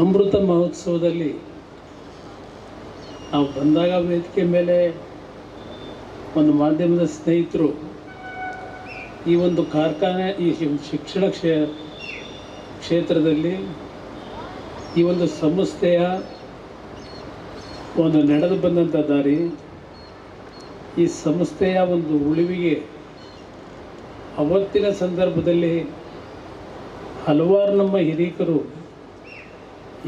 ಅಮೃತ ಮಹೋತ್ಸವದಲ್ಲಿ ನಾವು ಬಂದಾಗ ವೇದಿಕೆ ಮೇಲೆ ಒಂದು ಮಾಧ್ಯಮದ ಸ್ನೇಹಿತರು ಈ ಒಂದು ಕಾರ್ಖಾನೆ, ಈ ಶಿಕ್ಷಣ ಕ್ಷೇ, ಕ್ಷೇತ್ರದಲ್ಲಿ ಈ ಒಂದು ಸಂಸ್ಥೆಯ ಒಂದು ನಡೆದು ಬಂದಂಥ ದಾರಿ, ಈ ಸಂಸ್ಥೆಯ ಒಂದು ಉಳಿವಿಗೆ ಅವತ್ತಿನ ಸಂದರ್ಭದಲ್ಲಿ ಹಲವಾರು ನಮ್ಮ ಹಿರೀಕರು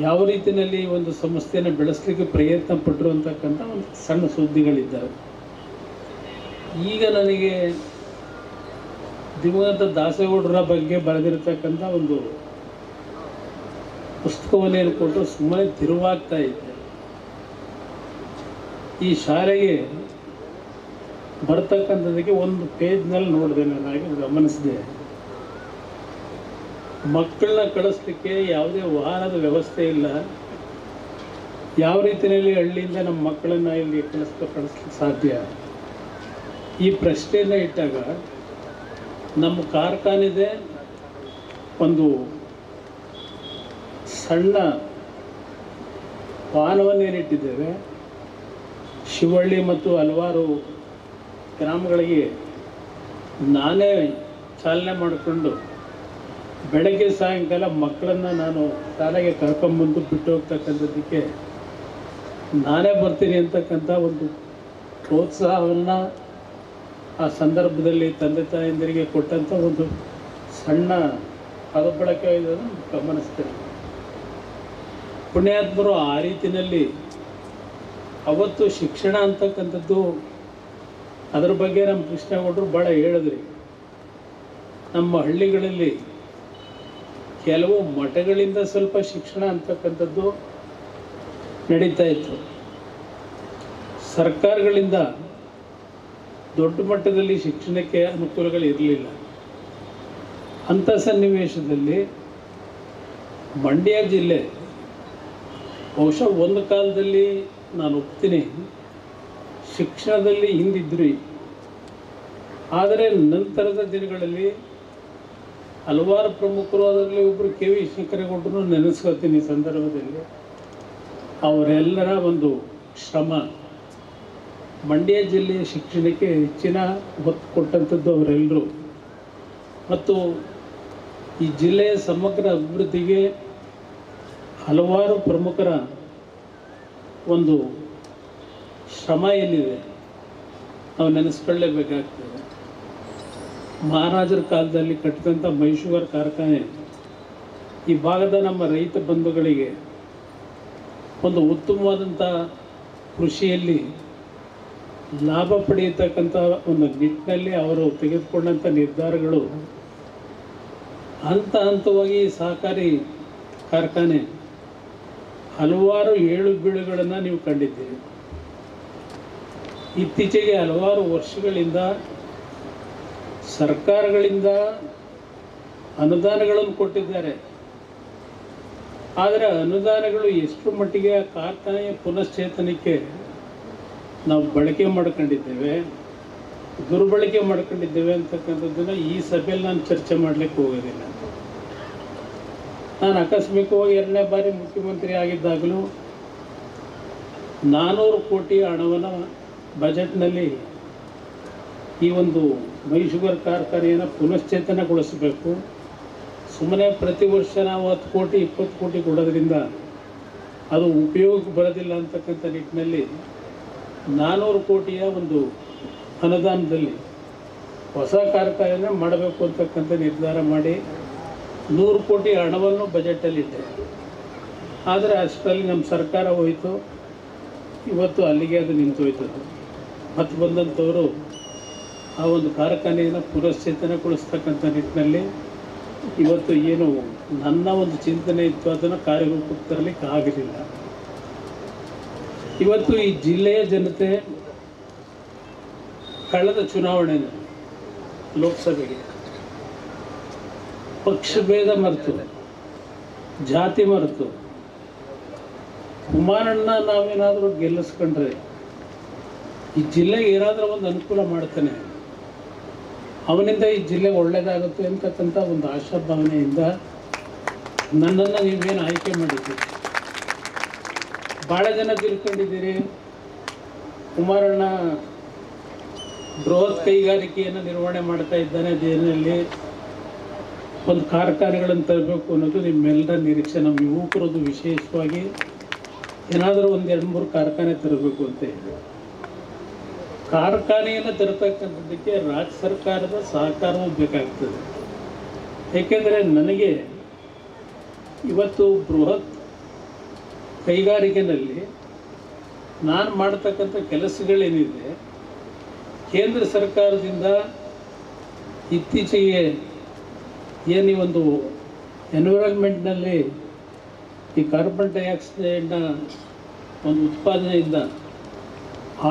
ಯಾವ ರೀತಿಯಲ್ಲಿ ಒಂದು ಸಂಸ್ಥೆಯನ್ನು ಬೆಳೆಸಲಿಕ್ಕೆ ಪ್ರಯತ್ನ ಪಟ್ಟರು ಅಂತಕ್ಕಂಥ ಒಂದು ಸಣ್ಣ ಸುದ್ದಿಗಳಿದ್ದಾವೆ. ಈಗ ನನಗೆ ದಿವಂಗತ ದಾಸೇಗೌಡರ ಬಗ್ಗೆ ಬರೆದಿರತಕ್ಕಂಥ ಒಂದು ಪುಸ್ತಕವನ್ನು ಹೇಳ್ಕೊಟ್ಟು ಕೊಟ್ಟು ಸುಮ್ಮನೆ ತಿರುವಾಗ್ತಾ ಇದ್ದೆ. ಈ ಶಾಲೆಗೆ ಬರ್ತಕ್ಕಂಥದಕ್ಕೆ ಒಂದು ಪೇಜ್ನಲ್ಲಿ ನೋಡಿದೆ ನನಗೆ ಗಮನಿಸಿದೆ. ಮಕ್ಕಳನ್ನ ಕಳಿಸ್ಲಿಕ್ಕೆ ಯಾವುದೇ ವಾಹನದ ವ್ಯವಸ್ಥೆ ಇಲ್ಲ. ಯಾವ ರೀತಿಯಲ್ಲಿ ಹಳ್ಳಿಯಿಂದ ನಮ್ಮ ಮಕ್ಕಳನ್ನ ಇಲ್ಲಿ ಕಳಿಸ್ಕೊ ಕಳಿಸ್ಲಿಕ್ಕೆ ಸಾಧ್ಯ? ಈ ಪ್ರಶ್ನೆಯನ್ನು ಇಟ್ಟಾಗ ನಮ್ಮ ಕಾರ್ಖಾನೆದೆ ಒಂದು ಸಣ್ಣ ವಾಹನವನ್ನೇನಿಟ್ಟಿದ್ದೇವೆ ಶಿವಳ್ಳಿ ಮತ್ತು ಹಲವಾರು ಗ್ರಾಮಗಳಿಗೆ ನಾನೇ ಚಾಲನೆ ಮಾಡಿಕೊಂಡು ಬೆಳಗ್ಗೆ ಸಾಯಂಕಾಲ ಮಕ್ಕಳನ್ನು ನಾನು ಶಾಲೆಗೆ ಕರ್ಕೊಂಬಂದು ಬಿಟ್ಟು ಹೋಗ್ತಕ್ಕಂಥದ್ದಕ್ಕೆ ನಾನೇ ಬರ್ತೀನಿ ಅಂತಕ್ಕಂಥ ಒಂದು ಪ್ರೋತ್ಸಾಹವನ್ನು ಆ ಸಂದರ್ಭದಲ್ಲಿ ತಂದೆ ತಾಯಂದಿರಿಗೆ ಕೊಟ್ಟಂಥ ಒಂದು ಸಣ್ಣ ಪದಬಳಕೆ ಇದನ್ನು ಗಮನಿಸ್ತೇನೆ. ಪುಣ್ಯಾತ್ಮರು ಆ ರೀತಿಯಲ್ಲಿ ಅವತ್ತು ಶಿಕ್ಷಣ ಅಂತಕ್ಕಂಥದ್ದು ಅದ್ರ ಬಗ್ಗೆ ನಮ್ಮ ಕೃಷ್ಣಗೌಡರು ಭಾಳ ಹೇಳಿದ್ರಿ. ನಮ್ಮ ಹಳ್ಳಿಗಳಲ್ಲಿ ಕೆಲವು ಮಠಗಳಿಂದ ಸ್ವಲ್ಪ ಶಿಕ್ಷಣ ಅಂತಕ್ಕಂಥದ್ದು ನಡೀತಾ ಇತ್ತು. ಸರ್ಕಾರಗಳಿಂದ ದೊಡ್ಡ ಮಟ್ಟದಲ್ಲಿ ಶಿಕ್ಷಣಕ್ಕೆ ಅನುಕೂಲಗಳು ಇರಲಿಲ್ಲ. ಅಂಥ ಸನ್ನಿವೇಶದಲ್ಲಿ ಮಂಡ್ಯ ಜಿಲ್ಲೆ ಬಹುಶಃ ಒಂದು ಕಾಲದಲ್ಲಿ ನಾನು ಒಪ್ತೀನಿ ಶಿಕ್ಷಣದಲ್ಲಿ ಹಿಂದಿದ್ರಿ. ಆದರೆ ನಂತರದ ದಿನಗಳಲ್ಲಿ ಹಲವಾರು ಪ್ರಮುಖರು ಅದರಲ್ಲಿ ಒಬ್ಬರು ಕೆ ವಿ ಶಂಕರೇಗೌಡರು ನೆನೆಸ್ಕೊಳ್ತೀನಿ ಈ ಸಂದರ್ಭದಲ್ಲಿ. ಅವರೆಲ್ಲರ ಒಂದು ಶ್ರಮ ಮಂಡ್ಯ ಜಿಲ್ಲೆಯ ಶಿಕ್ಷಣಕ್ಕೆ ಹೆಚ್ಚಿನ ಒತ್ತು ಕೊಟ್ಟಂಥದ್ದು ಅವರೆಲ್ಲರೂ. ಮತ್ತು ಈ ಜಿಲ್ಲೆಯ ಸಮಗ್ರ ಅಭಿವೃದ್ಧಿಗೆ ಹಲವಾರು ಪ್ರಮುಖರ ಒಂದು ಶ್ರಮ ಏನಿದೆ ನಾವು ನೆನೆಸ್ಕೊಳ್ಳೇಬೇಕಾಗ್ತದೆ. ಮಹಾರಾಜರ ಕಾಲದಲ್ಲಿ ಕಟ್ಟಿದಂಥ ಮೈಸೂರು ಕಾರ್ಖಾನೆ ಈ ಭಾಗದ ನಮ್ಮ ರೈತ ಬಂಧುಗಳಿಗೆ ಒಂದು ಉತ್ತಮವಾದಂಥ ಕೃಷಿಯಲ್ಲಿ ಲಾಭ ಪಡೆಯತಕ್ಕಂಥ ಒಂದು ನಿಟ್ಟಿನಲ್ಲಿ ಅವರು ತೆಗೆದುಕೊಂಡಂಥ ನಿರ್ಧಾರಗಳು ಹಂತ ಹಂತವಾಗಿ ಸಹಕಾರಿ ಕಾರ್ಖಾನೆ ಹಲವಾರು ಏಳು ಬೀಳುಗಳನ್ನು ನೀವು ಕಂಡಿದ್ದೀರಿ. ಇತ್ತೀಚೆಗೆ ಹಲವಾರು ವರ್ಷಗಳಿಂದ ಸರ್ಕಾರಗಳಿಂದ ಅನುದಾನಗಳನ್ನು ಕೊಟ್ಟಿದ್ದಾರೆ. ಆದರೆ ಅನುದಾನಗಳು ಎಷ್ಟು ಮಟ್ಟಿಗೆ ಆ ಕಾರ್ಖಾನೆಯ ಪುನಶ್ಚೇತನಕ್ಕೆ ನಾವು ಬಳಕೆ ಮಾಡ್ಕೊಂಡಿದ್ದೇವೆ, ದುರ್ಬಳಕೆ ಮಾಡ್ಕೊಂಡಿದ್ದೇವೆ ಅಂತಕ್ಕಂಥದ್ದನ್ನು ಈ ಸಭೆಯಲ್ಲಿ ನಾನು ಚರ್ಚೆ ಮಾಡಲಿಕ್ಕೆ ಹೋಗೋದಿಲ್ಲ. ನಾನು ಆಕಸ್ಮಿಕವಾಗಿ ಎರಡನೇ ಬಾರಿ ಮುಖ್ಯಮಂತ್ರಿ ಆಗಿದ್ದಾಗಲೂ ನಾನ್ನೂರು ಕೋಟಿ ಹಣವನ್ನು ಬಜೆಟ್ನಲ್ಲಿ ಈ ಒಂದು ಮೈಸೂರು ಕಾರ್ಖಾನೆಯನ್ನು ಪುನಶ್ಚೇತನಗೊಳಿಸಬೇಕು. ಸುಮ್ಮನೆ ಪ್ರತಿ ವರ್ಷ ನಾವು ಹತ್ತು ಕೋಟಿ, ಇಪ್ಪತ್ತು ಕೋಟಿ ಕೊಡೋದ್ರಿಂದ ಅದು ಉಪಯೋಗಕ್ಕೆ ಬರೋದಿಲ್ಲ ಅಂತಕ್ಕಂಥ ನಿಟ್ಟಿನಲ್ಲಿ ನಾನ್ನೂರು ಕೋಟಿಯ ಒಂದು ಅನುದಾನದಲ್ಲಿ ಹೊಸ ಕಾರ್ಖಾನೆ ಮಾಡಬೇಕು ಅಂತಕ್ಕಂಥ ನಿರ್ಧಾರ ಮಾಡಿ ನೂರು ಕೋಟಿ ಹಣವನ್ನು ಬಜೆಟಲ್ಲಿಟ್ಟೆ. ಆದರೆ ಅಷ್ಟರಲ್ಲಿ ನಮ್ಮ ಸರ್ಕಾರ ಹೋಯಿತು. ಇವತ್ತು ಅಲ್ಲಿಗೆ ಅದು ನಿಂತು ಹೋಯ್ತದೆ ಮತ್ತು ಬಂದಂಥವರು ಆ ಒಂದು ಕಾರ್ಖಾನೆಯನ್ನು ಪುನಶ್ಚೇತನಗೊಳಿಸ್ತಕ್ಕಂಥ ನಿಟ್ಟಿನಲ್ಲಿ ಇವತ್ತು ಏನು ನನ್ನ ಒಂದು ಚಿಂತನೆ ಇತ್ತು, ಅದನ್ನು ಕಾರ್ಯರೂಪಕ್ಕೆ ತರಲಿಕ್ಕೆ ಆಗಲಿಲ್ಲ. ಇವತ್ತು ಈ ಜಿಲ್ಲೆಯ ಜನತೆ ಕಳೆದ ಚುನಾವಣೆ ಲೋಕಸಭೆಗೆ ಪಕ್ಷಭೇದ ಮರೆತು, ಜಾತಿ ಮರೆತು ಕುಮಾರಣ್ಣ ನಾವೇನಾದರೂ ಗೆಲ್ಲಿಸ್ಕೊಂಡ್ರೆ ಈ ಜಿಲ್ಲೆಗೆ ಏನಾದರೂ ಒಂದು ಅನುಕೂಲ ಮಾಡ್ತಾನೆ. ಅವನಿಂದ ಈ ಜಿಲ್ಲೆ ಒಳ್ಳೆಯದಾಗುತ್ತೆ ಅಂತಕ್ಕಂಥ ಒಂದು ಆಶಾಭಾವನೆಯಿಂದ ನನ್ನನ್ನು ನೀವೇನು ಆಯ್ಕೆ ಮಾಡಿದ್ದೀರಿ ಭಾಳ ಜನ ತಿಳ್ಕೊಂಡಿದ್ದೀರಿ. ಕುಮಾರಣ್ಣ ಬೃಹತ್ ಕೈಗಾರಿಕೆಯನ್ನು ನಿರ್ವಹಣೆ ಮಾಡ್ತಾ ಇದ್ದಾನೆ ಜೈಲಿನಲ್ಲಿ ಒಂದು ಕಾರ್ಖಾನೆಗಳನ್ನು ತರಬೇಕು ಅನ್ನೋದು ನಿಮ್ಮೆಲ್ಲರ ನಿರೀಕ್ಷೆ. ನಮ್ಮ ಯುವಕರದ್ದು ವಿಶೇಷವಾಗಿ ಏನಾದರೂ ಒಂದು ಎರಡು ಮೂರು ಕಾರ್ಖಾನೆ ತರಬೇಕು ಅಂತ ಹೇಳಿ. ಕಾರ್ಖಾನೆಯನ್ನು ತರತಕ್ಕಂಥದ್ದಕ್ಕೆ ರಾಜ್ಯ ಸರ್ಕಾರದ ಸಹಕಾರವೂ ಬೇಕಾಗ್ತದೆ. ಏಕೆಂದರೆ ನನಗೆ ಇವತ್ತು ಬೃಹತ್ ಕೈಗಾರಿಕೆನಲ್ಲಿ ನಾನು ಮಾಡ್ತಕ್ಕಂಥ ಕೆಲಸಗಳೇನಿದೆ, ಕೇಂದ್ರ ಸರ್ಕಾರದಿಂದ ಇತ್ತೀಚೆಗೆ ಏನು ಈ ಒಂದು ಎನ್ವಿರಾನ್ಮೆಂಟ್ನಲ್ಲಿ ಈ ಕಾರ್ಬನ್ ಡೈಆಕ್ಸೈಡ್ನ ಒಂದು ಉತ್ಪಾದನೆಯಿಂದ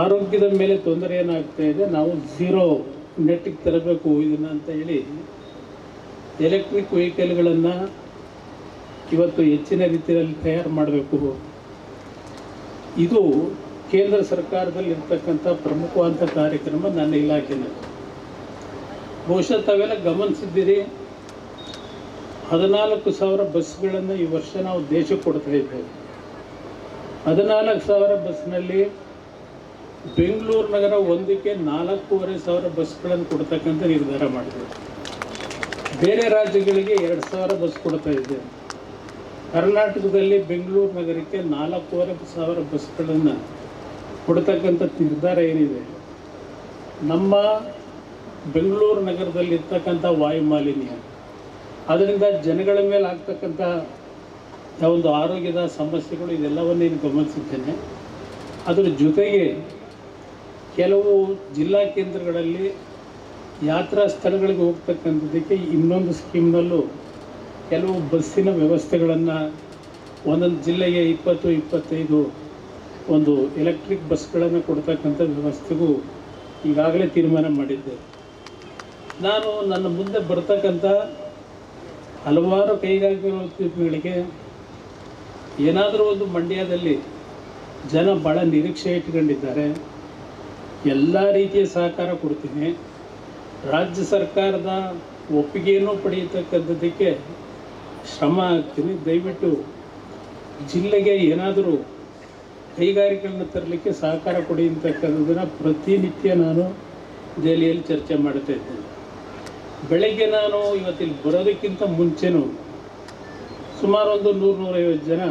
ಆರೋಗ್ಯದ ಮೇಲೆ ತೊಂದರೆ ಏನಾಗ್ತಾ ಇದೆ, ನಾವು ಝೀರೋ ನೆಟ್ಟಿಗೆ ತರಬೇಕು ಇದನ್ನು ಅಂತ ಹೇಳಿ ಎಲೆಕ್ಟ್ರಿಕ್ ವೆಹಿಕಲ್ಗಳನ್ನು ಇವತ್ತು ಹೆಚ್ಚಿನ ರೀತಿಯಲ್ಲಿ ತಯಾರು ಮಾಡಬೇಕು. ಇದು ಕೇಂದ್ರ ಸರ್ಕಾರದಲ್ಲಿ ಪ್ರಮುಖವಾದಂಥ ಕಾರ್ಯಕ್ರಮ ನನ್ನ ಇಲಾಖೆನ ಬಹುಶಃ ತಾವೆಲ್ಲ ಗಮನಿಸಿದ್ದೀರಿ, ಹದಿನಾಲ್ಕು ಸಾವಿರ ಬಸ್ಗಳನ್ನು ಈ ವರ್ಷ ನಾವು ದೇಶಕ್ಕೆ ಕೊಡ್ತಾ ಇದ್ದೇವೆ. ಹದಿನಾಲ್ಕು ಸಾವಿರ ಬಸ್ನಲ್ಲಿ ಬೆಂಗಳೂರು ನಗರ ಒಂದಕ್ಕೆ ನಾಲ್ಕೂವರೆ ಸಾವಿರ ಬಸ್ಗಳನ್ನು ಕೊಡ್ತಕ್ಕಂಥ ನಿರ್ಧಾರ ಮಾಡಿದೆ ಬೇರೆ ರಾಜ್ಯಗಳಿಗೆ ಎರಡು ಸಾವಿರ ಬಸ್ ಕೊಡ್ತಾ ಇದ್ದೇವೆ ಕರ್ನಾಟಕದಲ್ಲಿ ಬೆಂಗಳೂರು ನಗರಕ್ಕೆ ನಾಲ್ಕೂವರೆ ಸಾವಿರ ಬಸ್ಗಳನ್ನು ಕೊಡ್ತಕ್ಕಂಥ ನಿರ್ಧಾರ ಏನಿದೆ? ನಮ್ಮ ಬೆಂಗಳೂರು ನಗರದಲ್ಲಿ ವಾಯುಮಾಲಿನ್ಯ ವಾಯು ಮಾಲಿನ್ಯ ಅದರಿಂದ ಜನಗಳ ಮೇಲೆ ಆಗ್ತಕ್ಕಂಥ ಒಂದು ಆರೋಗ್ಯದ ಸಮಸ್ಯೆಗಳು ಇದೆಲ್ಲವನ್ನೇನು ಗಮನಿಸಿದ್ದೇನೆ. ಅದರ ಜೊತೆಗೆ ಕೆಲವು ಜಿಲ್ಲಾ ಕೇಂದ್ರಗಳಲ್ಲಿ ಯಾತ್ರಾ ಸ್ಥಳಗಳಿಗೆ ಹೋಗ್ತಕ್ಕಂಥದ್ದಕ್ಕೆ ಇನ್ನೊಂದು ಸ್ಕೀಮ್ನಲ್ಲೂ ಕೆಲವು ಬಸ್ಸಿನ ವ್ಯವಸ್ಥೆಗಳನ್ನು ಒಂದೊಂದು ಜಿಲ್ಲೆಗೆ ಇಪ್ಪತ್ತು, ಇಪ್ಪತ್ತೈದು ಒಂದು ಎಲೆಕ್ಟ್ರಿಕ್ ಬಸ್ಗಳನ್ನು ಕೊಡ್ತಕ್ಕಂಥ ವ್ಯವಸ್ಥೆಗೂ ಈಗಾಗಲೇ ತೀರ್ಮಾನ ಮಾಡಿದ್ದೆ ನಾನು ನನ್ನ ಮುಂದೆ ಬರ್ತಕ್ಕಂಥ ಹಲವಾರು ಕೈಗಾರಿಕೆಗಳಿಗೆ ಏನಾದರೂ ಒಂದು ಮಂಡ್ಯದಲ್ಲಿ ಜನ ಭಾಳ ನಿರೀಕ್ಷೆ ಇಟ್ಕೊಂಡಿದ್ದಾರೆ ಎಲ್ಲ ರೀತಿಯ ಸಹಕಾರ ಕೊಡ್ತೀನಿ. ರಾಜ್ಯ ಸರ್ಕಾರದ ಒಪ್ಪಿಗೆಯನ್ನು ಪಡೆಯತಕ್ಕಂಥದ್ದಕ್ಕೆ ಶ್ರಮ ಹಾಕ್ತೀನಿ. ದಯವಿಟ್ಟು ಜಿಲ್ಲೆಗೆ ಏನಾದರೂ ಕೈಗಾರಿಕೆಗಳನ್ನ ತರಲಿಕ್ಕೆ ಸಹಕಾರ ಕೊಡಿ ಅಂತಕ್ಕಂಥದ್ದನ್ನು ಪ್ರತಿನಿತ್ಯ ನಾನು ದೆಹಲಿಯಲ್ಲಿ ಚರ್ಚೆ ಮಾಡ್ತಾ ಇದ್ದೇನೆ. ಬೆಳಗ್ಗೆ ನಾನು ಇವತ್ತಿಲ್ಲಿ ಬರೋದಕ್ಕಿಂತ ಮುಂಚೆನೂ ಸುಮಾರು ಒಂದು ನೂರು ನೂರೈವತ್ತು ಜನ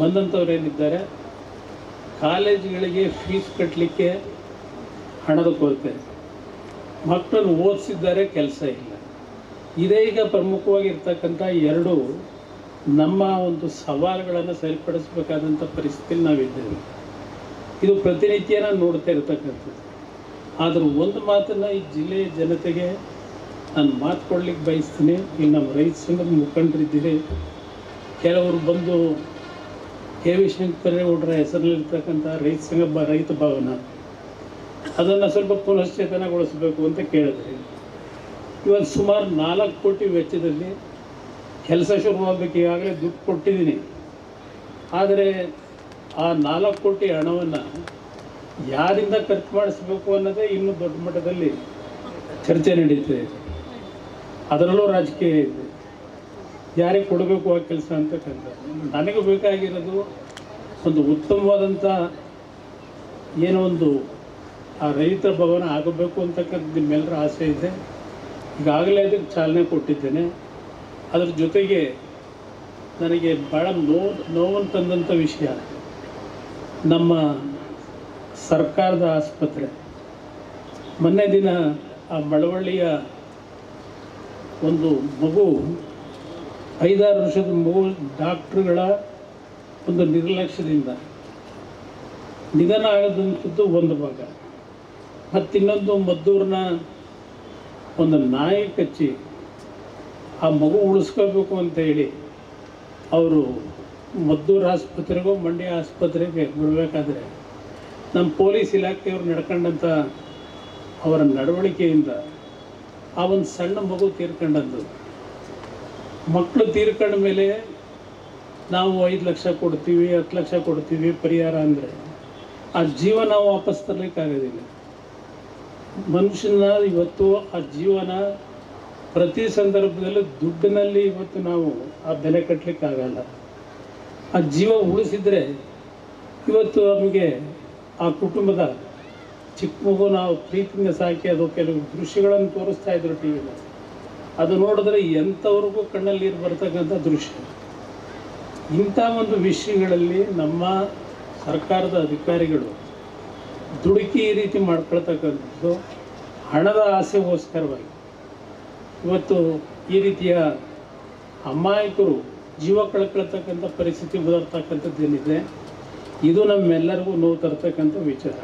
ಬಂದಂಥವ್ರು ಏನಿದ್ದಾರೆ. ಕಾಲೇಜುಗಳಿಗೆ ಫೀಸ್ ಕಟ್ಟಲಿಕ್ಕೆ ಹಣದ ಕೊರತೆ. ಮಕ್ಕಳನ್ನು ಓದಿಸಿದ್ದಾರೆ, ಕೆಲಸ ಇಲ್ಲ. ಇದೇ ಈಗ ಪ್ರಮುಖವಾಗಿರ್ತಕ್ಕಂಥ ಎರಡು ನಮ್ಮ ಒಂದು ಸವಾಲುಗಳನ್ನು ಸರಿಪಡಿಸಬೇಕಾದಂಥ ಪರಿಸ್ಥಿತಿಯಲ್ಲಿ ನಾವಿದ್ದೇವೆ. ಇದು ಪ್ರತಿನಿತ್ಯ ನಾನು ನೋಡ್ತಾ ಇರ್ತಕ್ಕಂಥದ್ದು. ಆದರೂ ಒಂದು ಮಾತನ್ನು ಈ ಜಿಲ್ಲೆಯ ಜನತೆಗೆ ನಾನು ಮಾತು ಕೊಡ್ಲಿಕ್ಕೆ ಬಯಸ್ತೀನಿ. ಇಲ್ಲಿ ನಮ್ಮ ರೈತ ಸಂಘದ ಮುಖಂಡರಿದ್ದೀರಿ. ಕೆಲವರು ಬಂದು ಕೆ ವಿ ಶಂಕರೇಗೌಡರ ಹೆಸರಲ್ಲಿರ್ತಕ್ಕಂಥ ರೈತ ಸಂಘ ಬ ರೈತ ಭವನ. ಅದನ್ನು ಸ್ವಲ್ಪ ಪುನಶ್ಚೇತನಗೊಳಿಸಬೇಕು ಅಂತ ಕೇಳಿದ್ರಿ. ಇವತ್ತು ಸುಮಾರು ನಾಲ್ಕು ಕೋಟಿ ವೆಚ್ಚದಲ್ಲಿ ಕೆಲಸ ಶುರುವಾಗಬೇಕು ಈಗಾಗಲೇ ದುಡ್ಡು ಕೊಟ್ಟಿದ್ದೀನಿ. ಆದರೆ ಆ ನಾಲ್ಕು ಕೋಟಿ ಹಣವನ್ನು ಯಾರಿಂದ ಖರ್ಚು ಮಾಡಿಸ್ಬೇಕು ಅನ್ನೋದೇ ಇನ್ನೂ ದೊಡ್ಡ ಮಟ್ಟದಲ್ಲಿ ಚರ್ಚೆ ನಡೀತಿದೆ. ಅದರಲ್ಲೂ ರಾಜಕೀಯ ಯಾರಿಗೆ ಕೊಡಬೇಕು ಆ ಕೆಲಸ ಅಂತಕ್ಕಂಥದ್ದು ನನಗೆ ಬೇಕಾಗಿರೋದು ಒಂದು ಉತ್ತಮವಾದಂಥ ಏನೋ ಒಂದು ಆ ರೈತ ಭವನ ಆಗಬೇಕು ಅಂತಕ್ಕಂಥ ನಿಮ್ಮೆಲ್ಲರ ಆಸೆ ಇದೆ. ಈಗಾಗಲೇ ಅದಕ್ಕೆ ಚಾಲನೆ ಕೊಟ್ಟಿದ್ದೇನೆ. ಅದರ ಜೊತೆಗೆ ನನಗೆ ಭಾಳ ನೋವು, ನೋವನ್ನು ತಂದಂಥ ವಿಷಯ. ನಮ್ಮ ಸರ್ಕಾರದ ಆಸ್ಪತ್ರೆ. ಮೊನ್ನೆ ದಿನ ಆ ಮಳವಳ್ಳಿಯ ಒಂದು ಮಗು ಐದಾರು ವರ್ಷದ ಮಗು ಡಾಕ್ಟ್ರುಗಳ ಒಂದು ನಿರ್ಲಕ್ಷ್ಯದಿಂದ ನಿಧನ ಆಗದಂಥದ್ದು ಒಂದು ಭಾಗ. ಮತ್ತಿನ್ನೊಂದು ಮದ್ದೂರಿನ ಒಂದು ನಾಯಿ ಕಚ್ಚಿ ಆ ಮಗು ಉಳಿಸ್ಕೋಬೇಕು ಅಂತ ಹೇಳಿ ಅವರು ಮದ್ದೂರು ಆಸ್ಪತ್ರೆಗೂ, ಮಂಡ್ಯ ಆಸ್ಪತ್ರೆಗೆ ಬಿಡಬೇಕಾದ್ರೆ ನಮ್ಮ ಪೊಲೀಸ್ ಇಲಾಖೆಯವರು ನಡ್ಕೊಂಡಂಥ ಅವರ ನಡವಳಿಕೆಯಿಂದ ಆ ಒಂದು ಸಣ್ಣ ಮಗು ತೀರ್ಕೊಂಡದ್ದು. ಮಕ್ಕಳು ತೀರ್ಕೊಂಡ ಮೇಲೆ ನಾವು ಐದು ಲಕ್ಷ ಕೊಡ್ತೀವಿ, ಹತ್ತು ಲಕ್ಷ ಕೊಡ್ತೀವಿ ಪರಿಹಾರ ಅಂದರೆ ಆ ಜೀವನ ವಾಪಸ್ ತರಲಿಕ್ಕಾಗೋದಿಲ್ಲ ಮನುಷ್ಯನ ಇವತ್ತು ಆ ಜೀವನ ಪ್ರತಿ ಸಂದರ್ಭದಲ್ಲೂ ದುಡ್ಡಿನಲ್ಲಿ ಇವತ್ತು ನಾವು ಆ ಬೆಲೆ ಕಟ್ಟಲಿಕ್ಕಾಗಲ್ಲ ಆ ಜೀವ ಉಳಿಸಿದ್ರೆ ಇವತ್ತು ನಮಗೆ ಆ ಕುಟುಂಬದ ಚಿಕ್ಕ ಮಗು ನಾವು ಪ್ರೀತಿಯಿಂದ ಸಾಕಿ ಅದು ಕೆಲವು ದೃಶ್ಯಗಳನ್ನು ತೋರಿಸ್ತಾ ಇದ್ರು ಟಿ ವಿನಲ್ಲಿ ಅದು ನೋಡಿದ್ರೆ ಎಂಥವ್ರಿಗೂ ಕಣ್ಣಲ್ಲಿ ಬರ್ತಕ್ಕಂಥ ದೃಶ್ಯ. ಇಂಥ ಒಂದು ವಿಷಯಗಳಲ್ಲಿ ನಮ್ಮ ಸರ್ಕಾರದ ಅಧಿಕಾರಿಗಳು ದುಡುಕಿ ಈ ರೀತಿ ಮಾಡ್ಕೊಳ್ತಕ್ಕಂಥದ್ದು ಹಣದ ಆಸೆಗೋಸ್ಕರವಾಗಿ. ಇವತ್ತು ಈ ರೀತಿಯ ಅಮಾಯಕರು ಜೀವ ಕಳ್ಕೊಳ್ತಕ್ಕಂಥ ಪರಿಸ್ಥಿತಿ ಬರ್ತಕ್ಕಂಥದ್ದು ಏನಿದೆ, ಇದು ನಮ್ಮೆಲ್ಲರಿಗೂ ನೋವು ತರ್ತಕ್ಕಂಥ ವಿಚಾರ.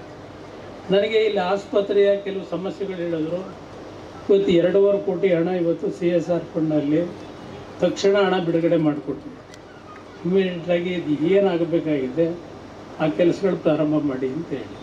ನನಗೆ ಇಲ್ಲಿ ಆಸ್ಪತ್ರೆಯ ಕೆಲವು ಸಮಸ್ಯೆಗಳು ಹೇಳಿದ್ರು. ಇವತ್ತು ಎರಡೂವರೆ ಕೋಟಿ ಹಣ ಇವತ್ತು ಸಿ ಎಸ್ ಆರ್ ಫಂಡ್ನಲ್ಲಿ ತಕ್ಷಣ ಹಣ ಬಿಡುಗಡೆ ಮಾಡಿಕೊಟ್ಟಿದೆ ಇಮಿಡಿಯೇಟಾಗಿ ಇದು ಏನಾಗಬೇಕಾಗಿದೆ, ಆ ಕೆಲಸಗಳು ಪ್ರಾರಂಭ ಮಾಡಿ ಅಂತ ಹೇಳಿ.